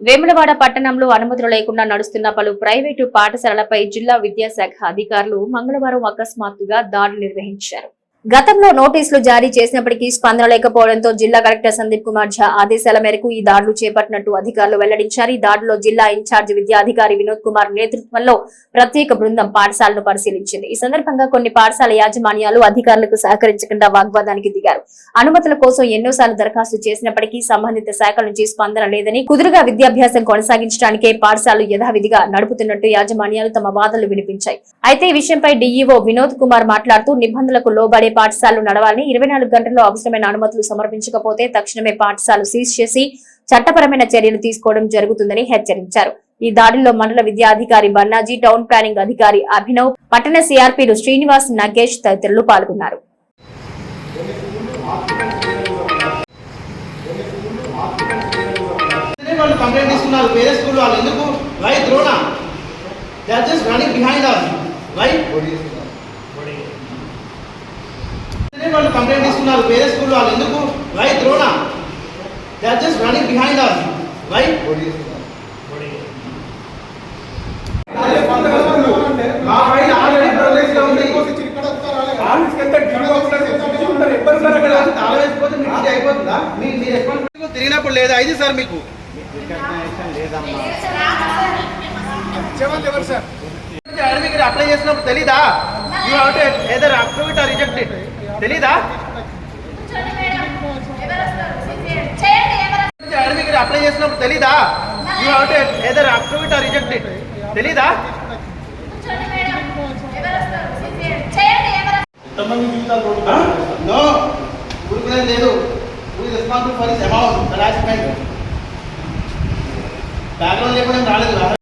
వేములవాడ పట్టణంలో అనుమతులు లేకుండా నడుస్తున్న పలు ప్రైవేటు పాఠశాలలపై జిల్లా విద్యాశాఖ అధికారులు మంగళవారం అకస్మాత్తుగా దాడులు నిర్వహించారు. గతంలో నోటీసులు జారీ చేసినప్పటికీ స్పందన లేకపోవడంతో జిల్లా కలెక్టర్ సందీప్ కుమార్ ఝా ఆదేశాల మేరకు ఈ దాడులు చేపట్టినట్టు అధికారులు వెల్లడించారు. ఈ దాడిలో జిల్లా ఇన్ఛార్జ్ విద్యాధికారి వినోద్ కుమార్ నేతృత్వంలో ప్రత్యేక బృందం పాఠశాలను పరిశీలించింది. ఈ సందర్భంగా కొన్ని పాఠశాల యాజమాన్యాలు అధికారులకు సహకరించకుండా వాగ్వాదానికి దిగారు. అనుమతుల కోసం ఎన్నోసార్లు దరఖాస్తు చేసినప్పటికీ సంబంధిత శాఖల నుంచి స్పందన లేదని కుదురుగా విద్యాభ్యాసం కొనసాగించడానికే పాఠశాలలు యథావిధిగా నడుపుతున్నట్టు యాజమాన్యాలు తమ వాదనలు వినిపించాయి. అయితే ఈ విషయంపై డీఈఓ వినోద్ కుమార్ మాట్లాడుతూ నిబంధనలకు లోబడే పాఠశాలలు నడవాలని ఇరవై నాలుగు గంటల్లో అవసరమైన అనుమతులు సమర్పించకపోతే తక్షణమే పాఠశాలలు సీజ్ చేసి చట్టపరమైన చర్యలు తీసుకోవడం జరుగుతుందని హెచ్చరించారు. ఈ దాడిలో మండల విద్యాధికారి బన్నాజీ టౌన్ ప్లానింగ్ అధికారి అభినవ్ పట్టణ సిఆర్పీలు శ్రీనివాస్ నగేష్ తదితరులు పాల్గొన్నారు. వాళ్ళు కంప్లైంట్ ఇస్తున్నారు. వాళ్ళు ఎందుకు? They are just running behind us right వాళ్ళు కంప్లైంట్ ఇస్తున్నారు. వేరే స్కూల్ వాళ్ళు ఎందుకు? Why Drona they are just running behind us why తిరిగినప్పుడు లేదా? ఇది సార్ మీకు. అప్లై చేసినప్పుడు తెలీదా? You have to either approve it or reject it తెలీదా? అడ్మిట్ అప్లై చేసినప్పుడు తెలీదా? You have to either approve it or reject it తెలీదా? నో. లేదు. ఊరి responsible for is amount background